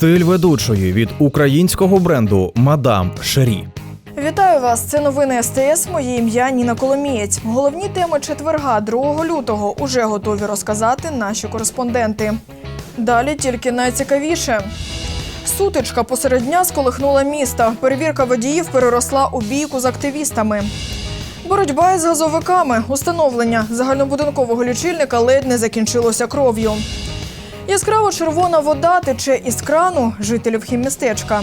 Стиль ведучої від українського бренду Мадам Шері. Вітаю вас! Це новини СТС. Моє ім'я Ніна Коломієць. Головні теми четверга, 2 лютого, уже готові розказати наші кореспонденти. Далі тільки найцікавіше. Сутичка посеред дня сколихнула міста. Перевірка водіїв переросла у бійку з активістами. Боротьба із газовиками. Установлення загальнобудинкового лічильника ледь не закінчилося кров'ю. Яскраво червона вода тече із крану жителів хіммістечка.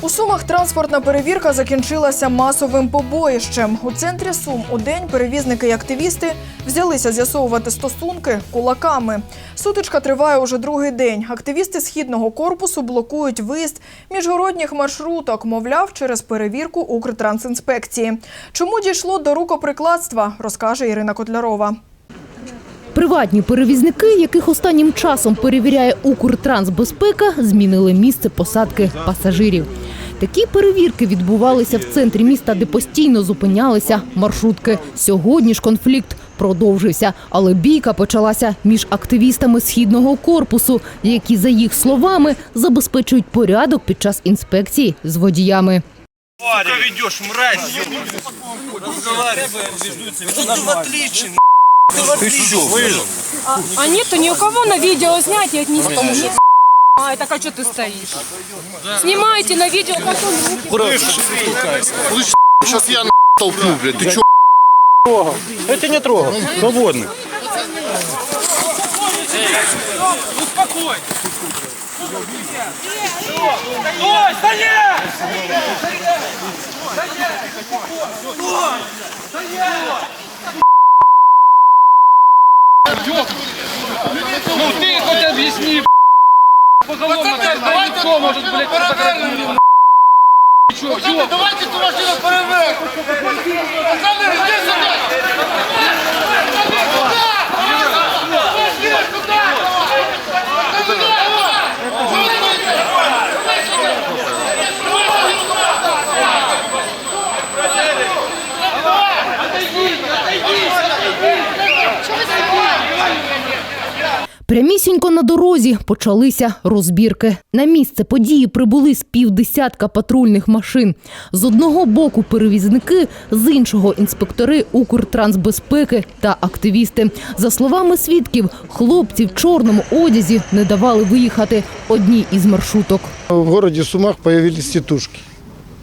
У Сумах транспортна перевірка закінчилася масовим побоїщем. У центрі Сум у день перевізники і активісти взялися з'ясовувати стосунки кулаками. Сутичка триває уже другий день. Активісти східного корпусу блокують виїзд міжгородніх маршруток, мовляв, через перевірку Укртрансінспекції. Чому дійшло до рукоприкладства, розкаже Ірина Котлярова. Приватні перевізники, яких останнім часом перевіряє Укртрансбезпека, змінили місце посадки пасажирів. Такі перевірки відбувалися в центрі міста, де постійно зупинялися маршрутки. Сьогодні ж конфлікт продовжився, але бійка почалася між активістами східного корпусу, які, за їх словами, забезпечують порядок під час інспекції з водіями. Сука ведешь, мразь, Разговаривай, отлично, Ты что, выжил? А нету ни у кого на видео снять и отнести. Нет. А, так а что ты стоишь? Снимайте на видео, как он руки Сейчас я на толкну, блядь. Ты чё? Это не трогал, свободно. Успокой! Стой, стоять! Ну ты хоть объясни, Поголовно, кто может, блядь, фотографировать? Чё, чё? Давайте ту машину перевернемо. Пацаны, иди сюда. Прямісінько на дорозі почалися розбірки. На місце події прибули з півдесятка патрульних машин. З одного боку перевізники, з іншого інспектори Укртрансбезпеки та активісти. За словами свідків, хлопці в чорному одязі не давали виїхати одній із маршруток. В городе Сумах появились тетушки.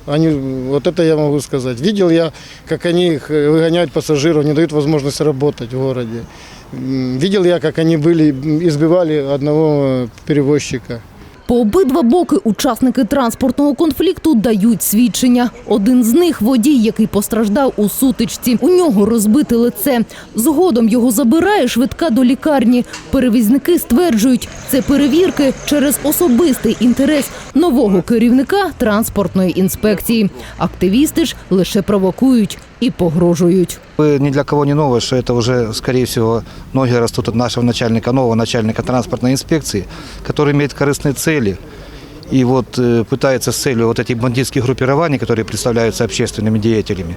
Они, вот это я могу сказать. Видел я, как они их э, выгоняют пассажиров, не дают возможности работать в городе. Видел я, как они были, избивали одного перевозчика. По обидва боки учасники транспортного конфлікту дають свідчення. Один з них водій, який постраждав у сутичці. У нього розбите лице. Згодом його забирає швидка до лікарні. Перевізники стверджують, це перевірки через особистий інтерес нового керівника транспортної інспекції. Активісти ж лише провокують і погрожують. Вы Ни для кого не новое, что это уже, скорее всего, ноги растут от нашего начальника, нового начальника транспортной инспекции, который имеет корыстные цели и вот э, пытается с целью вот этих бандитских группирований, которые представляются общественными деятелями,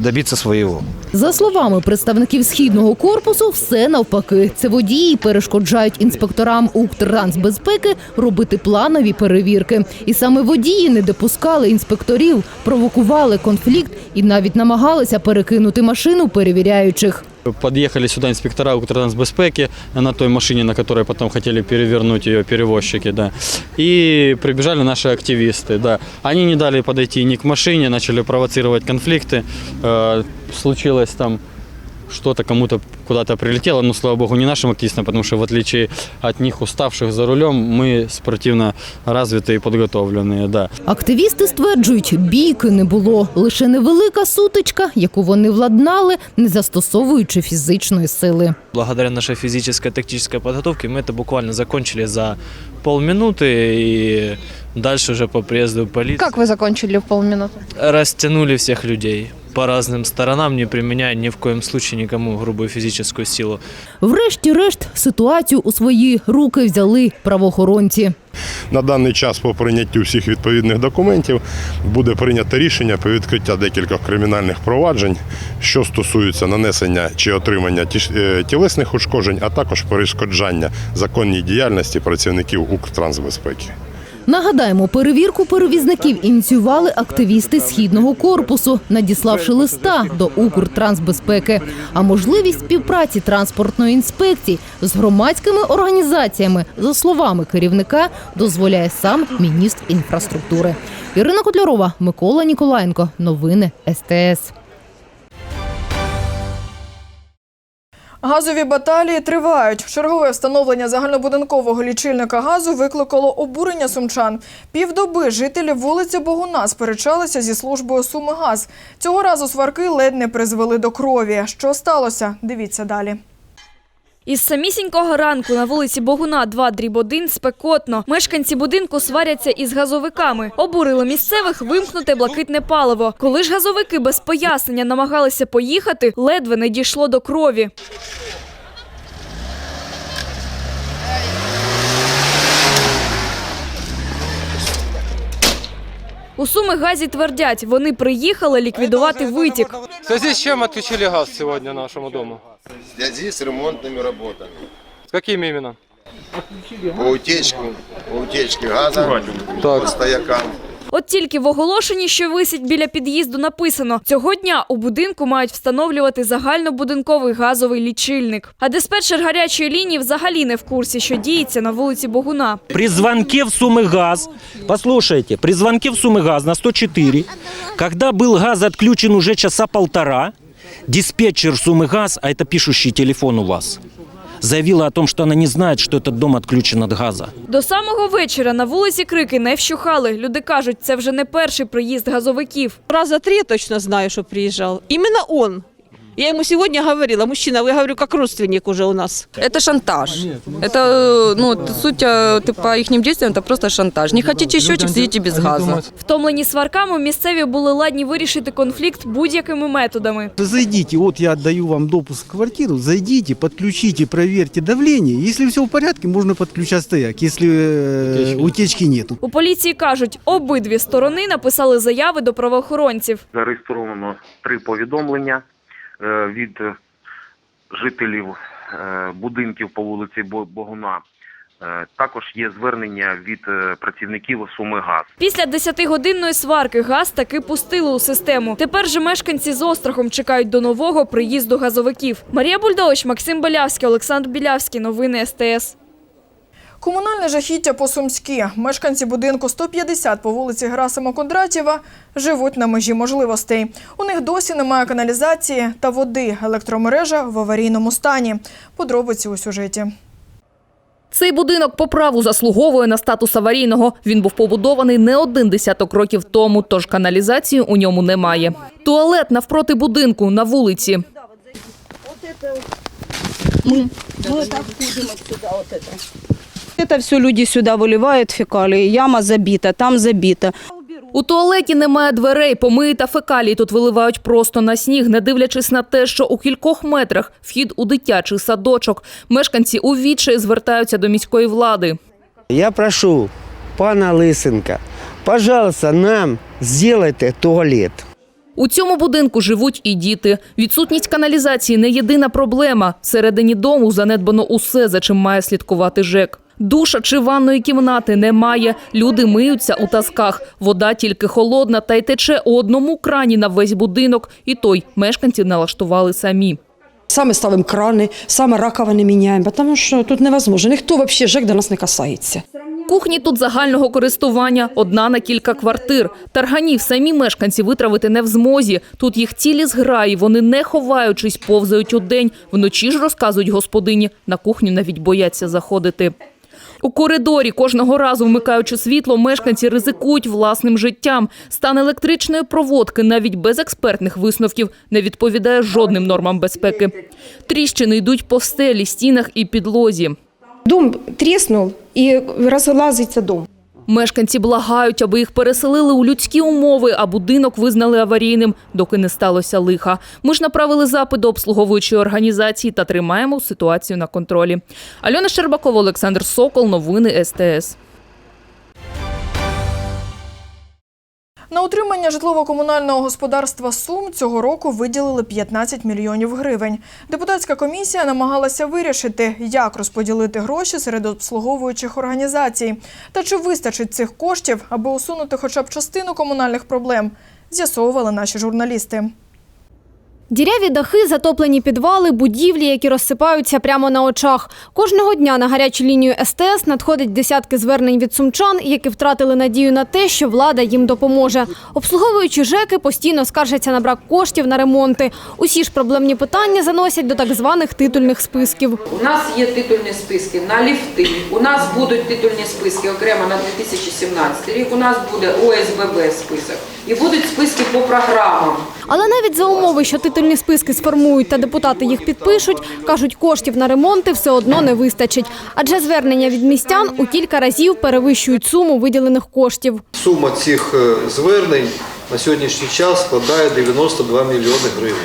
добиться своего. За словами представників східного корпусу, все навпаки. Це водії перешкоджають інспекторам Укртрансбезпеки робити планові перевірки. І саме водії не допускали інспекторів, провокували конфлікт і навіть намагалися перекинути машину перевіряючих. Подъехали сюда инспектора Укртрансбезпеки на той машине, на которой потом хотели перевернуть ее перевозчики, да. И прибежали наши активисты, да. Они не дали подойти ни к машине, начали провоцировать конфликты. Э, случилось там что-то кому-то куда-то прилетело, но, слава богу, не нашим активистам, потому что в отличие от них, уставших за рулем, мы спортивно развитые и подготовленные, да. Активісти стверджують, бійки не було. Лише невелика сутичка, яку вони владнали, не застосовуючи фізичної сили. Благодаря нашей физической тактической подготовке мы это буквально закончили за полминуты и дальше уже по приезду полиции Как вы закончили в полминуты? растянули всех людей. по разным сторонам, не применяя ни в коем случае никому грубую физическую силу. Врешті-решт ситуацію у свої руки взяли правоохоронці. На даний час по прийняттю всіх відповідних документів буде прийнято рішення про відкриття декількох кримінальних проваджень, що стосуються нанесення чи отримання е, тілесних ушкоджень, а також перешкоджання законній діяльності працівників Укртрансбезпеки. Нагадаємо, перевірку перевізників ініціювали активісти східного корпусу, надіславши листа до Укртрансбезпеки. А можливість співпраці транспортної інспекції з громадськими організаціями, за словами керівника, дозволяє сам міністр інфраструктури. Ірина Котлярова, Микола Ніколаєнко. Новини СТС. Газові баталії тривають. Чергове встановлення загальнобудинкового лічильника газу викликало обурення сумчан. Півдоби жителі вулиці Богуна сперечалися зі службою Сумигаз. Цього разу сварки ледь не призвели до крові. Що сталося? Дивіться далі. Із самісінького ранку на вулиці Богуна 2 дріб 1 спекотно. Мешканці будинку сваряться із газовиками. Обурили місцевих вимкнути блакитне паливо. Коли ж газовики без пояснення намагалися поїхати, ледве не дійшло до крові. У Суми газі твердять, вони приїхали ліквідувати витік. В связи с чем отключили газ сьогодні нашому дому? В з ремонтними роботами. работами. С какими именно? По утечке, по газу газа, по стоякам. От тільки в оголошенні, що висить біля під'їзду, написано цього дня у будинку мають встановлювати загальнобудинковий газовий лічильник. А диспетчер гарячої лінії взагалі не в курсі, що діється на вулиці Богуна. При звонке в Сумыгаз, послушайте, при звонке в Сумыгаз на 104, когда был газ отключен уже часа полтора, диспетчер Сумыгаз, а это пишущий телефон у вас, заявила о том, что она не знает, что этот дом отключен от газа. До самого вечора на вулиці крики не вщухали. Люди кажуть, це вже не перший приїзд газовиків. Раза три я точно знаю, что приезжал. Именно он. Я ему сегодня говорила, мужчина, вы, говорю, как родственник уже у нас. Это шантаж. Это, ну, это суть э, ты, по их действиям, это просто шантаж. Не хотите счетчик, сидите без газа. Втомлені сварками місцеві були ладні вирішити конфлікт будь-якими методами. Зайдите, вот я отдаю вам допуск в квартиру, зайдите, подключите, проверьте давление. Если все в порядке, можно подключать стояк, если э, утечки нету. У поліції кажуть, обидві сторони написали заяви до правоохоронців. Зареєстровано три повідомлення е, від е, жителів е, будинків по вулиці Бо- Богуна. Е, Також є звернення від працівників суми газ. Після 10-годинної сварки газ таки пустили у систему. Тепер же мешканці з острахом чекають до нового приїзду газовиків. Марія Бульдович, Максим Белявський, Олександр Білявський. Новини СТС. Комунальне жахіття по Сумськи. Мешканці будинку 150 по вулиці Герасима Кондратєва живуть на межі можливостей. У них досі немає каналізації та води. Електромережа в аварійному стані. Подробиці у сюжеті. Цей будинок по праву заслуговує на статус аварійного. Він був побудований не один десяток років тому, тож каналізації у ньому немає. Туалет навпроти будинку на вулиці. Так ходим отсюда, вот это. Это все люди сюда выливают фекалии, яма забита, там забита. У туалеті немає дверей, помиї та фекалії тут виливають просто на сніг, не дивлячись на те, що у кількох метрах вхід у дитячий садочок. Мешканці у відчаї звертаються до міської влади. Я прошу пана Лисенка, пожалуйста, нам сделайте туалет. У цьому будинку живуть і діти. Відсутність каналізації не єдина проблема. Всередині дому занедбано усе, за чим має слідкувати ЖЕК. Душа чи ванної кімнати немає. Люди миються у тасках. Вода тільки холодна та й тече у одному крані на весь будинок. І той мешканці налаштували самі. Саме ставимо крани, саме раковини міняємо, тому що тут невозможно. Ніхто взагалі ЖЕК до нас не касається. Кухні тут загального користування, одна на кілька квартир. Тарганів самі мешканці витравити не в змозі. Тут їх цілі зграї, вони не ховаючись, повзають у день. Вночі ж, розказують господині, на кухню навіть бояться заходити. У коридорі кожного разу вмикаючи світло, мешканці ризикують власним життям. Стан електричної проводки навіть без експертних висновків не відповідає жодним нормам безпеки. Тріщини йдуть по стелі, стінах і підлозі. Дом тріснув і розлазиться дом. Мешканці благають, аби їх переселили у людські умови, а будинок визнали аварійним, доки не сталося лиха. Ми ж направили запит до обслуговуючої організації та тримаємо ситуацію на контролі. Альона Щербакова, Олександр Сокол. Новини СТС. На утримання житлово-комунального господарства Сум цього року виділили 15 мільйонів гривень. Депутатська комісія намагалася вирішити, як розподілити гроші серед обслуговуючих організацій та чи вистачить цих коштів, аби усунути хоча б частину комунальних проблем, з'ясовували наші журналісти. Діряві дахи, затоплені підвали, будівлі, які розсипаються прямо на очах. Кожного дня на гарячу лінію СТС надходить десятки звернень від сумчан, які втратили надію на те, що влада їм допоможе. Обслуговуючі ЖЕКи постійно скаржаться на брак коштів на ремонти. Усі ж проблемні питання заносять до так званих титульних списків. У нас є титульні списки на ліфти. У нас будуть титульні списки окремо на 2017 рік. У нас буде ОСББ список і будуть списки по програмам. Але навіть за умови, що титульні списки сформують та депутати їх підпишуть, кажуть, коштів на ремонти все одно не вистачить. Адже звернення від містян у кілька разів перевищують суму виділених коштів. Сума цих е, звернень на сьогоднішній час складає 92 мільйони гривень.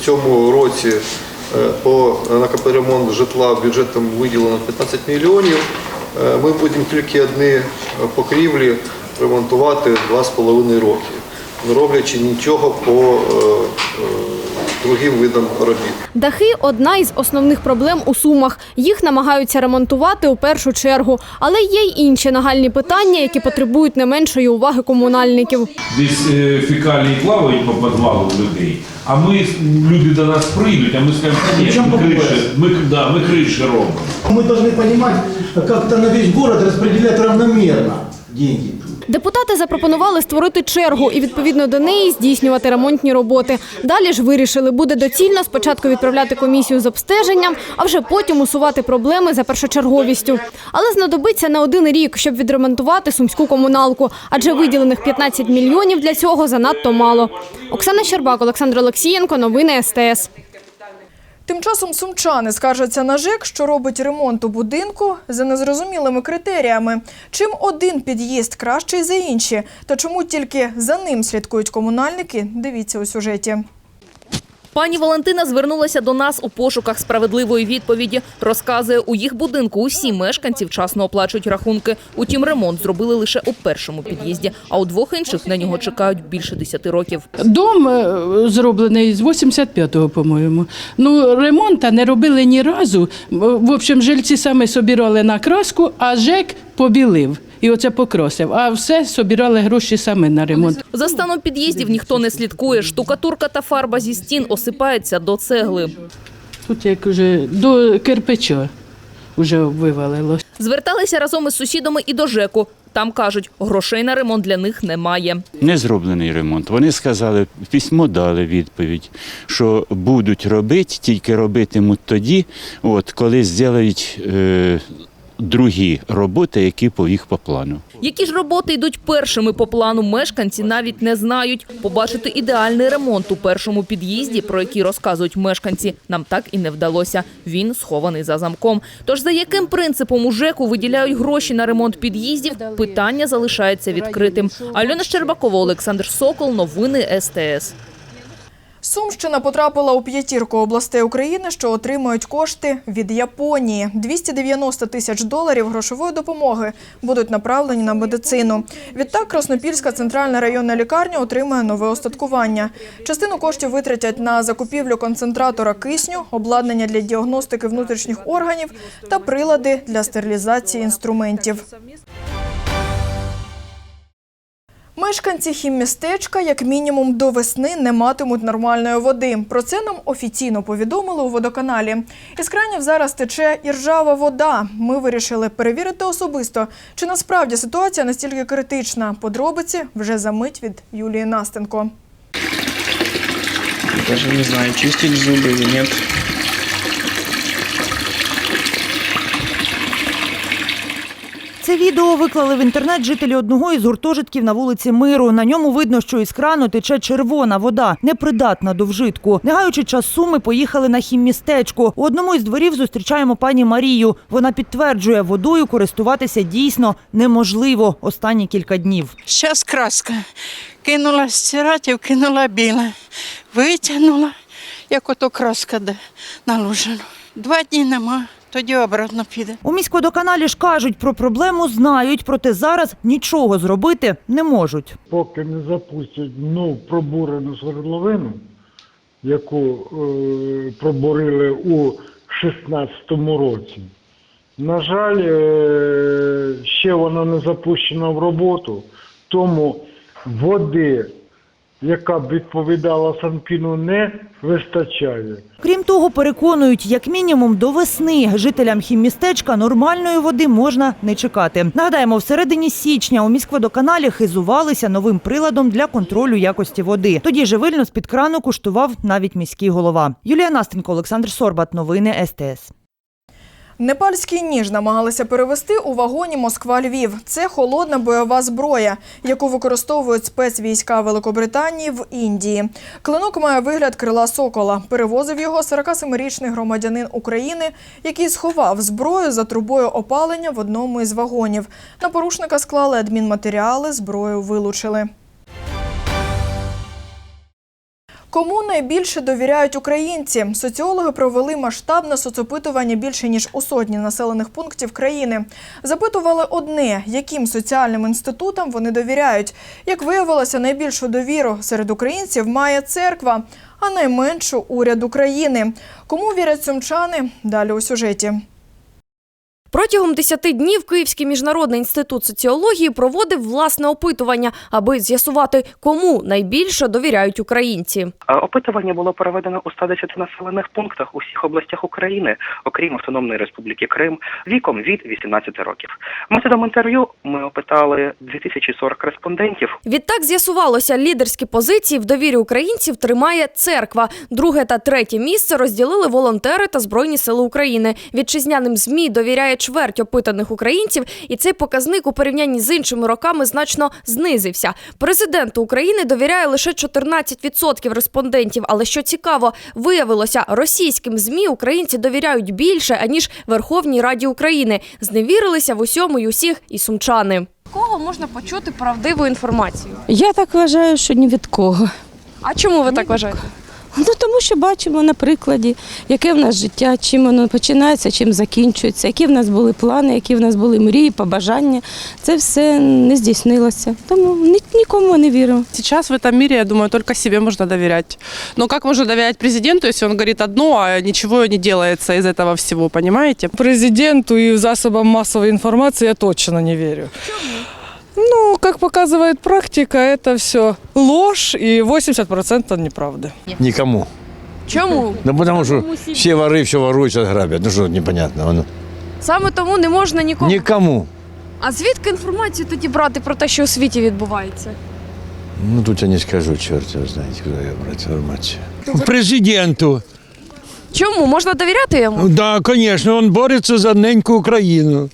В цьому році е, по на капремонт житла бюджетом виділено 15 мільйонів. Е, Ми будемо тільки одні е, покрівлі ремонтувати 2,5 роки, не роблячи нічого по е, е, другим видам робіт. Дахи одна із основних проблем у сумах. Їх намагаються ремонтувати у першу чергу. Але є й інші нагальні питання, які потребують не меншої уваги комунальників. Десь е, фекалії плавають по підвалу людей, а ми люди до нас прийдуть, а ми скажемо, «Та ні, ми криші, ми, да, ми криші робимо. Мы должны понимать, как-то на весь город распределять равномерно деньги. Депутати запропонували створити чергу і відповідно до неї здійснювати ремонтні роботи. Далі ж вирішили, буде доцільно спочатку відправляти комісію з обстеженням, а вже потім усувати проблеми за першочерговістю. Але знадобиться не один рік, щоб відремонтувати сумську комуналку, адже виділених 15 мільйонів для цього занадто мало. Оксана Щербак, Олександр Олексієнко, новини СТС. Тим часом сумчани скаржаться на ЖЕК, що робить ремонт у будинку за незрозумілими критеріями. Чим один під'їзд кращий за інші, та чому тільки за ним слідкують комунальники, дивіться у сюжеті. Пані Валентина звернулася до нас у пошуках справедливої відповіді. Розказує, у їх будинку усі мешканці вчасно оплачують рахунки. Утім, ремонт зробили лише у першому під'їзді, а у двох інших на нього чекають більше 10 років. Дом е, зроблений з 85-го, по-моєму. Ну, ремонту не робили ні разу. В общем, жильці саме собирали на краску, а ЖЕК побілив. І оце покрасив. А все собирали гроші саме на ремонт. За станом під'їздів ніхто не слідкує. Штукатурка та фарба зі стін осипається до цегли. Тут як уже до кирпича вже вивалило. Зверталися разом із сусідами і до ЖЕКу. Там кажуть, грошей на ремонт для них немає. Не зроблений ремонт. Вони сказали, письмо дали відповідь, що будуть робити, тільки робитимуть тоді, от, коли зроблять е, другі роботи, які по їх по плану. Які ж роботи йдуть першими по плану, мешканці навіть не знають. Побачити ідеальний ремонт у першому під'їзді, про який розказують мешканці, нам так і не вдалося. Він схований за замком. Тож за яким принципом у ЖЕКу виділяють гроші на ремонт під'їздів, питання залишається відкритим. Альона Щербакова, Олександр Сокол, новини СТС. Сумщина потрапила у п'ятірку областей України, що отримують кошти від Японії. 290 тисяч доларів грошової допомоги будуть направлені на медицину. Відтак Краснопільська центральна районна лікарня отримає нове остаткування. Частину коштів витратять на закупівлю концентратора кисню, обладнання для діагностики внутрішніх органів та прилади для стерилізації інструментів. Мешканці хіммістечка як мінімум до весни не матимуть нормальної води. Про це нам офіційно повідомили у водоканалі. Із кранів зараз тече і ржава вода. Ми вирішили перевірити особисто, чи насправді ситуація настільки критична. Подробиці вже за мить від Юлії Настенко. Даже не знаю, чистить зубы или нет. Це відео виклали в інтернет жителі одного із гуртожитків на вулиці Миру. На ньому видно, що із крану тече червона вода, непридатна до вжитку. Не гаючи часу, ми поїхали на хіммістечко. У одному із дворів зустрічаємо пані Марію. Вона підтверджує, водою користуватися дійсно неможливо останні кілька днів. Зараз краска. Кинула стирати, кинула біле. Витягнула, як ото краска де наложено. Два дні нема, тоді обратно піде. У міськводоканалі ж кажуть, про проблему знають, проте зараз нічого зробити не можуть. Поки не запустять ну, пробурену свердловину, яку е, пробурили у 16-му році, на жаль, е, ще вона не запущена в роботу, тому води, яка б відповідала Санпіну, не вистачає. Крім того, переконують, як мінімум до весни жителям хіммістечка нормальної води можна не чекати. Нагадаємо, в середині січня у міськводоканалі хизувалися новим приладом для контролю якості води. Тоді живильно з-під крану куштував навіть міський голова. Юлія Настенко, Олександр Сорбат. Новини СТС. Непальський ніж намагалися перевести у вагоні Москва-Львів. Це холодна бойова зброя, яку використовують спецвійська Великобританії в Індії. Клинок має вигляд крила сокола. Перевозив його 47-річний громадянин України, який сховав зброю за трубою опалення в одному із вагонів. На порушника склали адмінматеріали, зброю вилучили. Кому найбільше довіряють українці? Соціологи провели масштабне соцопитування більше ніж у сотні населених пунктів країни. Запитували одне, яким соціальним інститутам вони довіряють. Як виявилося, найбільшу довіру серед українців має церква, а найменшу уряд України. Кому вірять сумчани? Далі у сюжеті. Протягом 10 днів Київський міжнародний інститут соціології проводив власне опитування, аби з'ясувати, кому найбільше довіряють українці. Е, Опитування було проведено у 110 населених пунктах у всіх областях України, окрім Автономної Республіки Крим, віком від 18 років. Методом інтерв'ю ми опитали 2040 респондентів. Відтак з'ясувалося, лідерські позиції в довірі українців тримає церква. Друге та третє місце розділили волонтери та Збройні сили України. Вітчизняним ЗМІ довіряє чверть опитаних українців, і цей показник у порівнянні з іншими роками значно знизився. Президенту України довіряє лише 14% респондентів. Але що цікаво, виявилося, російським ЗМІ українці довіряють більше аніж Верховній Раді України. Зневірилися в усьому й усіх і сумчани. Кого можна почути правдиву інформацію? Я так вважаю, що ні від кого. А чому ви так вважаєте? Ну тому що бачимо на прикладі, яке в нас життя, чим воно починається, чим закінчується, які в нас були плани, які в нас були мрії, побажання. Це все не здійснилося. Тому ні, нікому не вірю. Сейчас в этом мире, я думаю, только себе можно доверять. Но как можно доверять президенту, если он говорит одно, а ничего не делается из этого всего, понимаете? Президенту и засобам массовой информации я точно не верю. Ну, как показывает практика, это все ложь и 80% неправды. Никому. Чому? Ну потому что все воры все воруют, сейчас грабят. Ну что непонятно. Ну, Саме тому не можна нікому. никому. А звідки інформацію тоді брати про те, що у світі відбувається? Ну тут я не скажу, черт его знает, куда я брать информацию. Президенту. Чому можна довіряти йому? Ну, Да, конечно, він бореться за неньку Україну.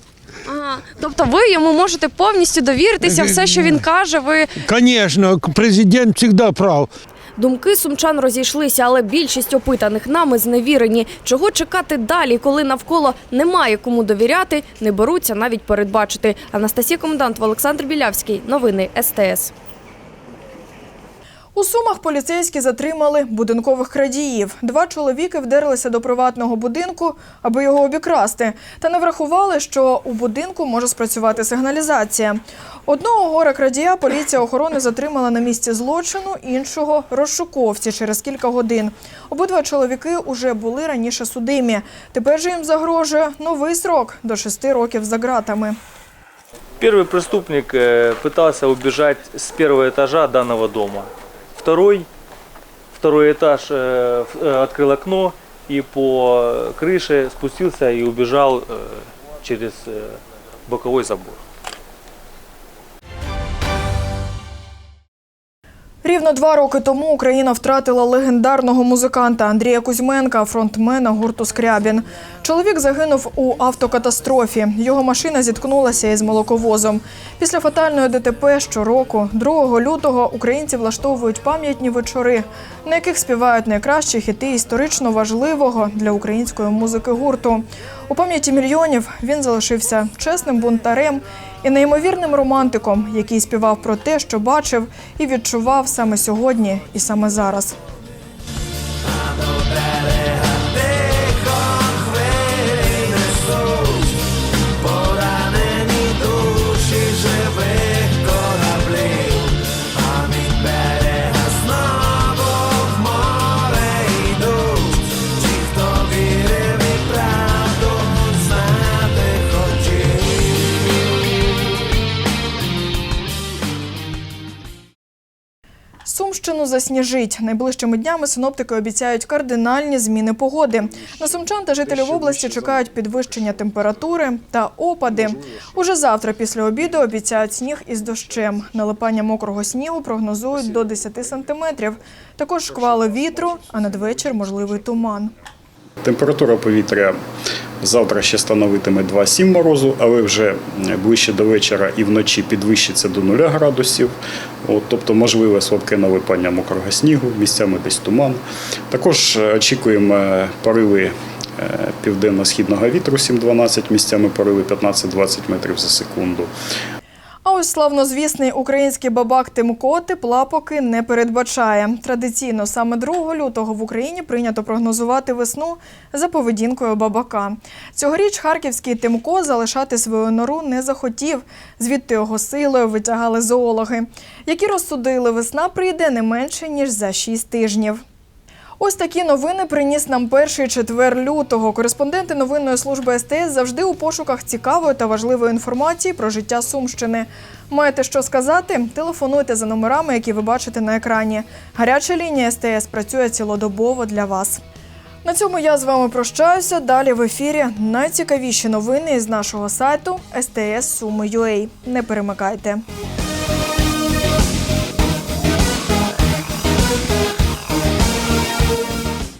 Тобто ви йому можете повністю довіритися, все, що він каже, ви Конечно, президент завжди прав. Думки сумчан розійшлися, але більшість опитаних нами зневірені. Чого чекати далі, коли навколо немає кому довіряти, не беруться навіть передбачити. Анастасія Комендант, Олександр Білявський. Новини СТС. У Сумах поліцейські затримали будинкових крадіїв. Два чоловіки вдерлися до приватного будинку, аби його обікрасти, та не врахували, що у будинку може спрацювати сигналізація. Одного гора крадія поліція охорони затримала на місці злочину, іншого розшуковці через кілька годин. Обидва чоловіки уже були раніше судимі. Тепер же їм загрожує новий срок до шести років за ґратами. Первый преступник э, пытался убежать с первого этажа данного дома. Второй, второй этаж э, в- э, открыл окно и по крыше спустился и убежал э, через э, боковой забор. Рівно два роки тому Україна втратила легендарного музиканта Андрія Кузьменка, фронтмена гурту Скрябін. Чоловік загинув у автокатастрофі. Його машина зіткнулася із молоковозом. Після фатальної ДТП щороку, 2 лютого, українці влаштовують пам'ятні вечори, на яких співають найкращі хіти історично важливого для української музики гурту. У пам'яті мільйонів він залишився чесним бунтарем і неймовірним романтиком, який співав про те, що бачив і відчував саме сьогодні і саме зараз. Сумщину засніжить. Найближчими днями синоптики обіцяють кардинальні зміни погоди. На сумчан та жителів області чекають підвищення температури та опади. Уже завтра після обіду обіцяють сніг із дощем. Налипання мокрого снігу прогнозують до 10 сантиметрів. Також шквали вітру, а надвечір можливий туман. Температура повітря завтра ще становитиме 2,7 морозу, але вже ближче до вечора і вночі підвищиться до 0 градусів. От, тобто можливе слабке налипання мокрого снігу, місцями десь туман. Також е, очікуємо е, пориви е, південно-східного вітру 7-12, місцями пориви 15-20 метрів за секунду. А ось славнозвісний український бабак Тимко тепла поки не передбачає. Традиційно саме 2 лютого в Україні прийнято прогнозувати весну за поведінкою бабака. Цьогоріч харківський Тимко залишати свою нору не захотів. Звідти його силою витягали зоологи, які розсудили, весна прийде не менше ніж за 6 тижнів. Ось такі новини приніс нам перший четвер лютого. Кореспонденти новинної служби СТС завжди у пошуках цікавої та важливої інформації про життя Сумщини. Маєте що сказати? Телефонуйте за номерами, які ви бачите на екрані. Гаряча лінія СТС працює цілодобово для вас. На цьому я з вами прощаюся. Далі в ефірі найцікавіші новини із нашого сайту STS Суми.ua. Не перемикайте.